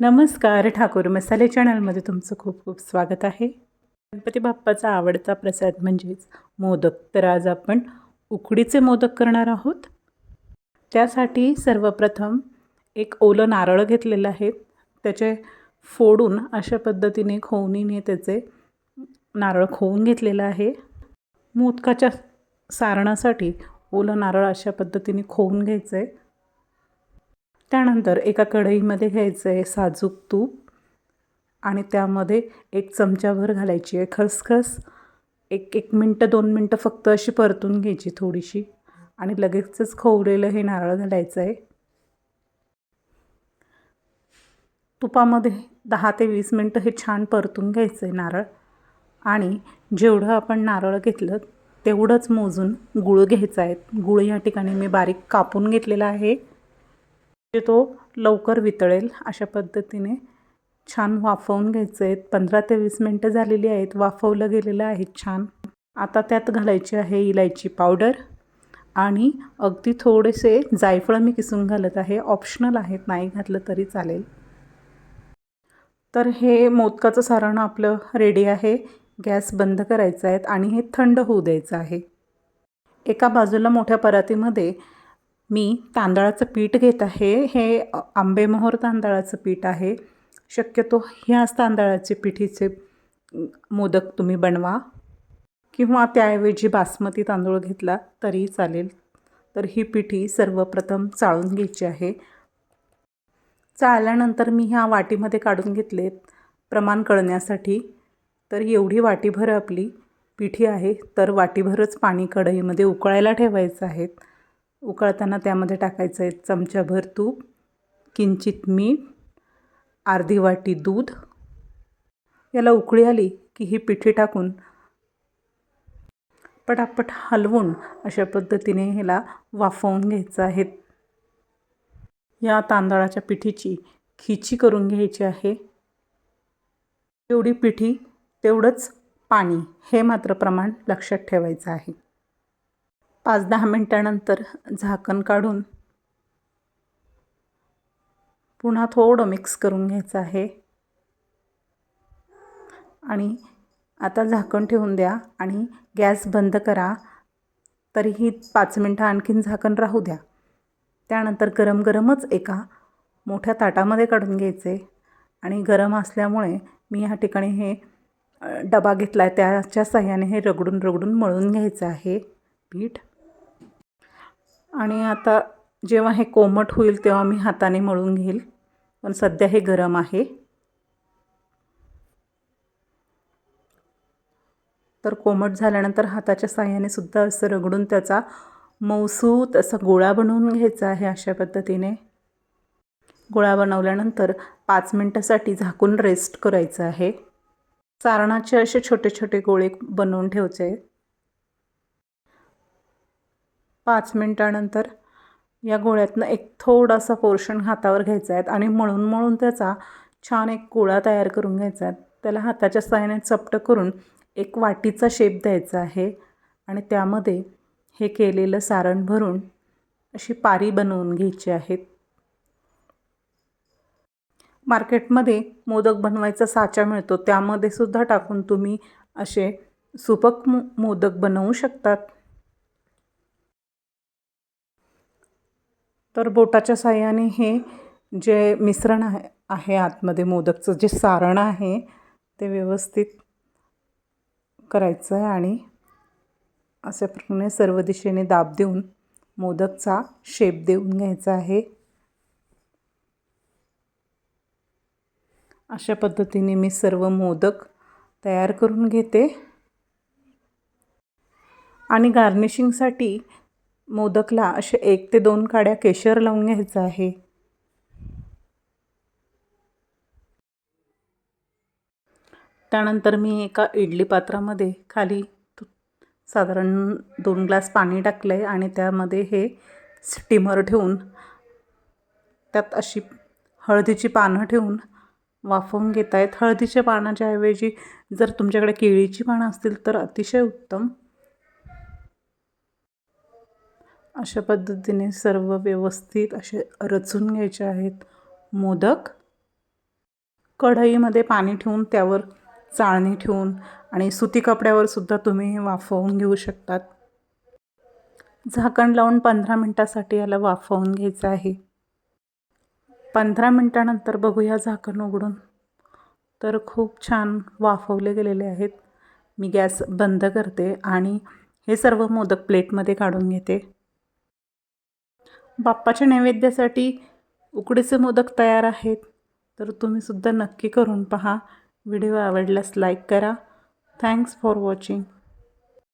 नमस्कार ठाकूर मसाले चॅनलमध्ये तुमचं खूप खूप स्वागत आहे. गणपती बाप्पाचा आवडता प्रसाद म्हणजेच मोदक. तर आज आपण उकडीचे मोदक करणार आहोत. त्यासाठी सर्वप्रथम एक ओलं नारळ घेतलेलं आहे. त्याचे फोडून अशा पद्धतीने खोवणीने त्याचे नारळ खोवून घेतलेलं आहे. मोदकाच्या सारणासाठी ओलं नारळ अशा पद्धतीने खोवून घ्यायचं आहे त्यानंतर एका कढईमध्ये घ्यायचं आहे साजूक तूप आणि त्यामध्ये एक चमचाभर घालायची आहे खसखस. एक एक मिनटं दोन मिनटं फक्त अशी परतून घ्यायची थोडीशी आणि लगेचच खोवलेलं हे नारळ घालायचं आहे. तुपामध्ये दहा ते वीस मिनटं हे छान परतून घ्यायचं आहे नारळ आणि जेवढं आपण नारळ घेतलं तेवढंच मोजून गुळ घ्यायचं आहे. गुळ या ठिकाणी मी बारीक कापून घेतलेला आहे. म्हणजे तो लवकर वितळेल अशा पद्धतीने छान वाफवून घ्यायचं आहेत पंधरा ते वीस मिनटं झालेली आहेत. वाफवलं गेलेलं आहे छान. आता त्यात घालायची आहे इलायची पावडर आणि अगदी थोडेसे जायफळ मी किसून घालत आहे. ऑप्शनल आहेत. नाही घातलं तरी चालेल. तर हे मोदकाचं सारण आपलं रेडी आहे. गॅस बंद करायचा आहे आणि हे थंड होऊ द्यायचं आहे. एका बाजूला मोठ्या परातीमध्ये मी तांदळाचं पीठ घेत आहे. हे आंबेमोहर तांदळाचं पीठ आहे. शक्यतो ह्याच तांदळाचे पिठीचे मोदक तुम्ही बनवा किंवा त्याऐवजी बासमती तांदूळ घेतला तरीही चालेल. तर ही पिठी सर्वप्रथम चाळून घ्यायची आहे. चाळल्यानंतर मी ह्या वाटीमध्ये काढून घेतलेत प्रमाण कळण्यासाठी. तर एवढी वाटीभर आपली पिठी आहे. तर वाटीभरच पाणी कढईमध्ये उकळायला ठेवायचं आहे. उकळताना त्यामध्ये टाकायचं आहे चमच्याभर तूप किंचित मीठ अर्धी वाटी दूध. याला उकळी आली की ही पिठी टाकून पटापट हलवून अशा पद्धतीने ह्याला वाफवून घ्यायचं आहे. या तांदळाच्या पिठीची खिची करून घ्यायची आहे. तेवढी पिठी तेवढंच पाणी हे मात्र प्रमाण लक्षात ठेवायचं आहे. पाच दहा मिनटानंतर झाकण काढून पुन्हा थोडं मिक्स करून घ्यायचं आहे. आणि आता झाकण ठेवून द्या आणि गॅस बंद करा. तरीही पाच मिनटं आणखीन झाकण राहू द्या. त्यानंतर गरम गरमच एका मोठ्या ताटामध्ये काढून घ्यायचे. आणि गरम असल्यामुळे मी ह्या ठिकाणी हे डबा घेतला आहे त्याच्या साह्याने हे रगडून रगडून मळून घ्यायचं आहे. पीठ. आणि आता जेव्हा हे कोमट होईल तेव्हा मी हाताने मळून घेईल. पण सध्या हे गरम आहे. तर कोमट झाल्यानंतर हाताच्या साह्याने सुद्धा असं रगडून त्याचा मौसूत असा गोळा बनवून घ्यायचा आहे अशा पद्धतीने. गोळा बनवल्यानंतर पाच मिनटासाठी झाकून रेस्ट करायचं आहे. सारणाचे असे छोटे छोटे गोळे बनवून ठेवायचे. आहेत पाच मिनटानंतर या गोळ्यातनं एक थोडासा पोर्शन हातावर घ्यायचा आहे आणि मळून मळून त्याचा छान एक गोळा तयार करून घ्यायचा आहे. त्याला हाताच्या सहाय्याने चपटं करून एक वाटीचा शेप द्यायचा आहे आणि त्यामध्ये हे केलेलं सारण भरून अशी पारी बनवून घ्यायची आहेत. मार्केटमध्ये मोदक बनवायचा साचा मिळतो. त्यामध्ये सुद्धा टाकून तुम्ही असे सुपक मोदक बनवू शकतात. तर बोटाच्या साह्याने हे जे मिश्रण आहे आहे आतमध्ये मोदकचं जे सारण आहे ते व्यवस्थित करायचं आहे आणि अशा प्रकारे सर्व दिशेने दाब देऊन मोदकचा शेप देऊन घ्यायचा आहे. अशा पद्धतीने मी सर्व मोदक तयार करून घेते. आणि गार्निशिंगसाठी मोदकला असे एक ते दोन काड्या केशर लावून घ्यायचं आहे. त्यानंतर मी एका इडली पात्रामध्ये खाली साधारण दोन ग्लास पाणी टाकलं आहे आणि त्यामध्ये हे स्टीमर ठेवून त्यात अशी हळदीची पानं ठेवून वाफवून घेत आहेत हळदीच्या पानाच्या ऐवजी जर तुमच्याकडे केळीची पानं असतील तर अतिशय उत्तम. अशा पद्धतीने सर्व व्यवस्थित असे रचून घ्यायचे आहेत. मोदक. कढईमध्ये पाणी ठेवून त्यावर चाळणी ठेवून आणि सुती कपड्यावर सुद्धा तुम्ही वाफवून घेऊ शकतात. झाकण लावून पंधरा मिनटासाठी याला वाफवून घ्यायचं आहे. पंधरा मिनटानंतर बघूया झाकण उघडून. तर खूप छान वाफवले गेलेले आहेत. मी गॅस बंद करते आणि हे सर्व मोदक प्लेटमध्ये काढून घेते. बाप्पाच्या नैवेद्यासाठी उकडीचे मोदक तयार आहेत तर तुम्हीसुद्धा नक्की करून पहा. व्हिडिओ आवडल्यास लाईक करा. Thanks for watching.